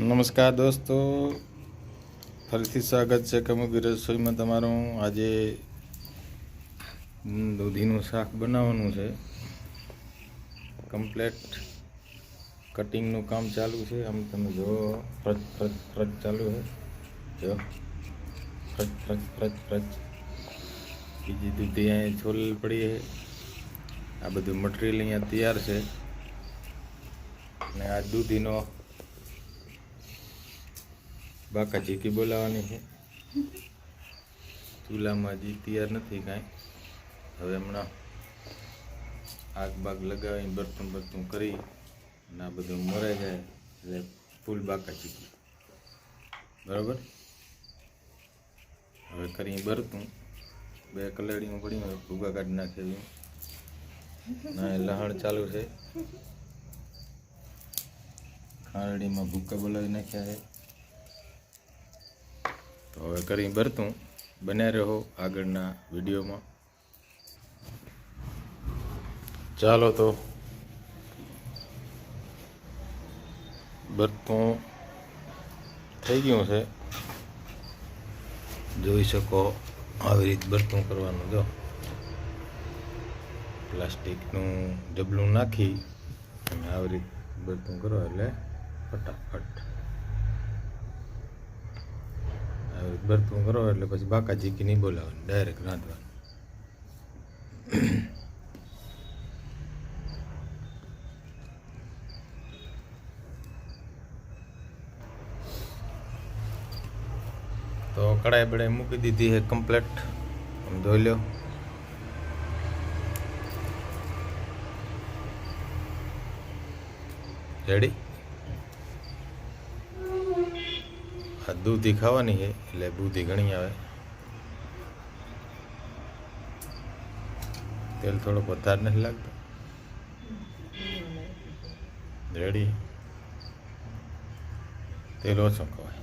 નમસ્કાર દોસ્તો. ફરીથી સ્વાગત છે કમુકી રસોઈમાં તમારું. આજે દૂધીનું શાક બનાવવાનું છે. કમ્પ્લેટ કટિંગનું કામ ચાલુ છે. આમ તમે જો ફ્રજ ફ્રજ ફ્રજ ચાલુ છે. જો ફ્રજ ફ્રજ ફ્રજ ફ્રજ. બીજી દૂધી અહીંયા છોલેલ પડી છે. આ બધું મટીરિયલ અહીંયા તૈયાર છે. અને આ દૂધીનો બાકા ચીકી બોલાવવાની છે? ચૂલામાં હજી તૈયાર નથી કાંઈ. હવે હમણાં આગ બાગ લગાવીને બર્તન બરતું કરી અને આ બધું મરાઈ જાય એટલે ફૂલ બાકા ચીકી બરાબર? હવે કરી બરતું બે કલાડીમાં પડી ભૂગા કાઢી નાખે ના લહણ ચાલુ છે. ખારડીમાં ભૂકા બોલાવી નાખ્યા છે. તો હવે કરી ભરતું બન્યા રહો આગળના વિડીયોમાં. ચાલો તો. ભરતું થઈ ગયું છે. જોઈ શકો આવી રીત ભરતું કરવાનું જો. પ્લાસ્ટિકનું ડબલું નાખી અને આવી રીત ભરતું કરો એટલે ફટાફટ. આવી કરો એટલે પછી બાકા કે નહીં બોલાવવાનું ડાયરેક્ટ રાંધવાનું. તો કડાઈ બડાઈ મૂકી દીધી છે કમ્પ્લેટ ધોઈ લો રેડી આ દૂધી ખાવાની છે, એટલે બુધી ઘણી આવે. તેલ થોડોક વધારે નથી લાગતો. રેડી. તેલ ઓછો ખવાય.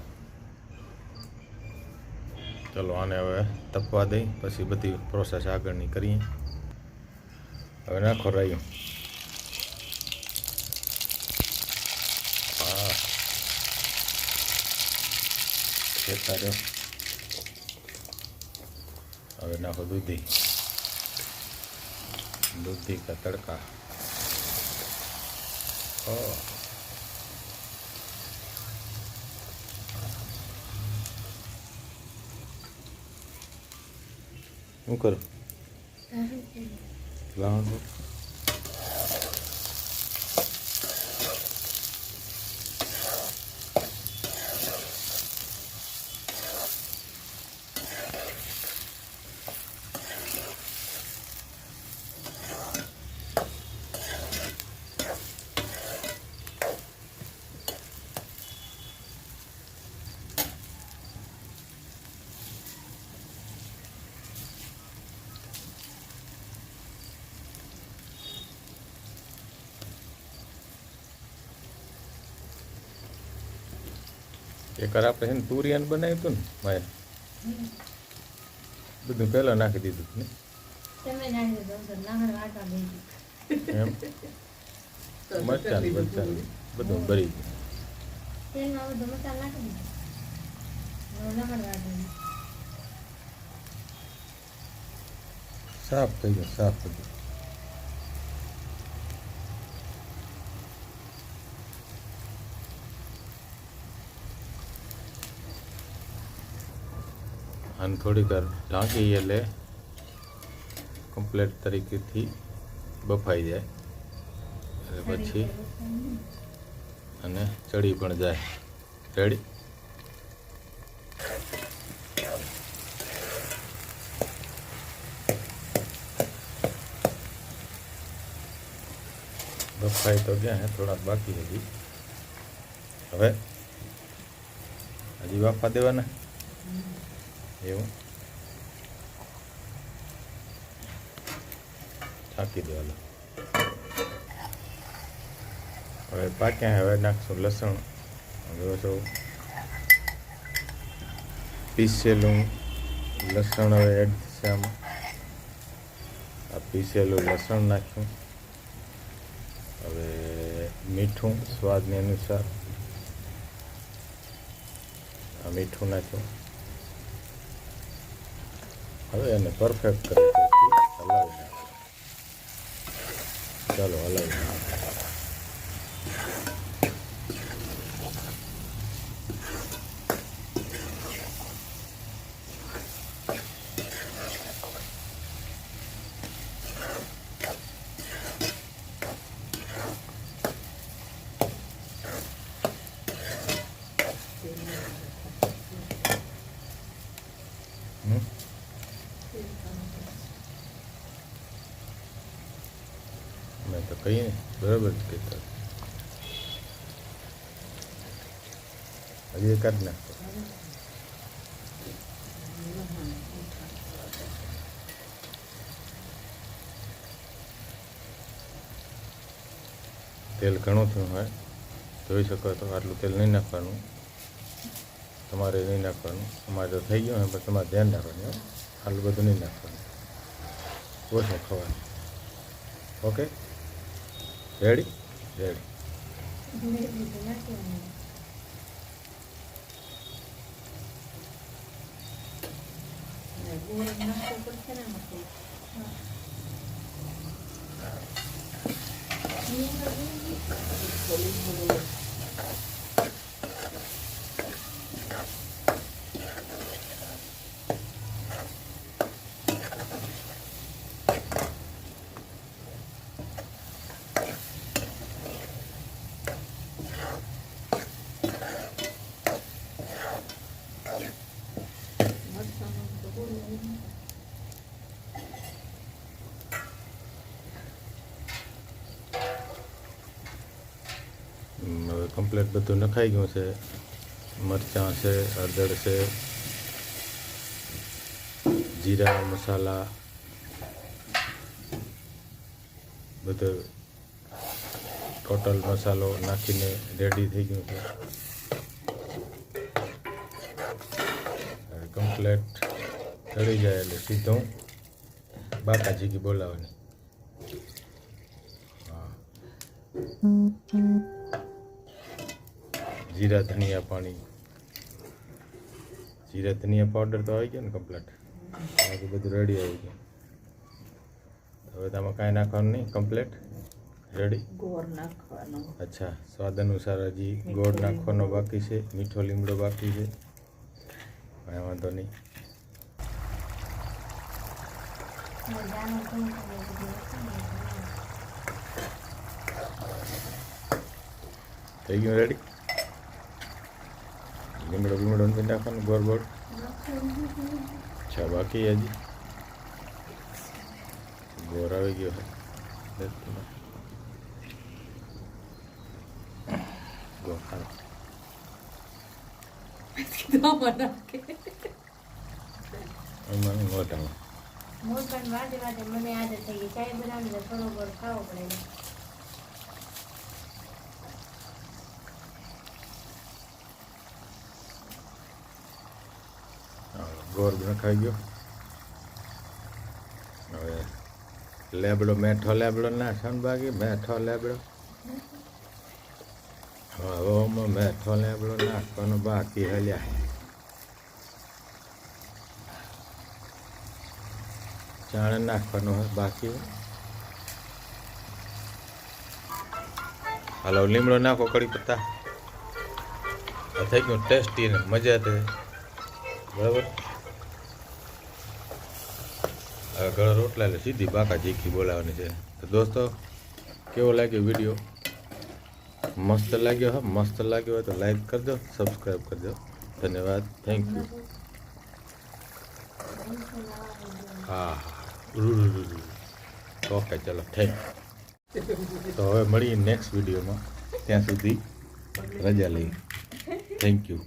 ચલો આને હવે તપવા દઈ, પછી બધી પ્રોસેસ આગળની કરીએ. હવે નાખો રહ્યું હા રહ્યો હવે નાખો દૂધી. દૂધી કા તડકા. શું કરો? લાવવાનું એક વાર આપણે છે ને તુરિયાન બનાવ્યું હતું ને મારે બધું પહેલાં નાખી દીધું હતું ને તમે નાખી દો તો નાગર વાટવા બેસી. એમ મરચાં ને બરચાં ને બધું ભરી ગયું તેલમાં બધો મસાલો નાખી દીધો. હવે નાગર વાટવા બેસી. સાફ થઈ ગયું સાફ થઈ ગયું અને થોડીક વાર ઢાંકી એટલે કમ્પ્લેટ તરીકેથી બફાઈ જાય. એટલે પછી અને ચડી પણ જાય. રેડી બફાઈ તો ગયા હે થોડાક બાકી હજી. હવે હજી બાફા દેવાના? એવું? થાકી દેવાનું હવે પાક્યા હવે નાખશું લસણ. જો છો પીસેલું લસણ હવે એડ થશે આમાં. આ પીસેલું લસણ નાખ્યું હવે મીઠું, સ્વાદને અનુસાર. આ મીઠું નાખ્યું હવે એને પરફેક્ટ કરી હલાવી નાખો. ચાલો હલાવી નાખો. મેં તો કહીએ. બરાબર જ કહેતા હજી એકાદ નાખો તેલ ઘણું થયું હોય જોઈ શકો તો આટલું તેલ નહીં નાખવાનું. તમારે નહીં નાખવાનું. અમારે તો થઈ ગયું પણ તમારે ધ્યાન રાખવાનું આટલું બધું નહીં નાખવાનું. ઓછું ખવાનું. ઓકે? રેડી રેડી હમ, હવે કમ્પ્લેટ બધું નખાઈ ગયું છે. મરચાં છે, હળદર છે, જીરા, મસાલા, બધો ટોટલ મસાલો નાખીને રેડી થઈ ગયું છે. હવે કમ્પ્લેટ ચડી જાય એટલે સીધું બાકાજીકી બોલાવવાની. હા. જીરા ધનિયા પાણી. જીરા ધનિયા પાવડર તો આવી ગયો ને કમ્પ્લેટ બાકી બધું રેડી આવી ગયું. હવે તમે કાંઈ નાખવાનું નહીં કમ્પ્લેટ રેડી ગોળ નાખવાનો. અચ્છા સ્વાદ અનુસાર હજી ગોળ નાખવાનો બાકી છે મીઠો લીમડો બાકી છે. કાંઈ વાંધો નહીં. થઈ ગયું રેડી લીમડો લીમડો નથી નાખવાનું, ગોળ ગોળ. અચ્છા, બાકી હજી? ગોર આવી ગયો ગોર દેખ મોટા વાતે વાતે મને આદત થઈ ગઈ. ચાય બનાવીને થોડો ગોળ ખાવો પડે હા, ગોળ નખાઈ ગયો. હવે લેબડો, મેઠો લેબડો ના બાકી મેઠો લેબડો. હવે મેઠો લેબડો નાખવાનો બાકી હલ્યા. ચાણે નાખવાનું હોય બાકી. હાલો, લીમડો નાખો કડી પત્તા. થઈ ગયું ટેસ્ટી ને મજા થઈ બરાબર? ગળો રોટલા એટલે સીધી બાકા ચીખી બોલાવાની છે. તો દોસ્તો, કેવો લાગ્યો વીડિયો મસ્ત લાગ્યો હા, મસ્ત લાગ્યો હોય તો લાઈક કરજો સબસ્ક્રાઈબ કરજો. ધન્યવાદ થેન્ક યુ હા ઓકે, ચલો થેન્ક તો હવે મળીએ નેક્સ્ટ વિડીયોમાં ત્યાં સુધી રજા લઈએ. Thank you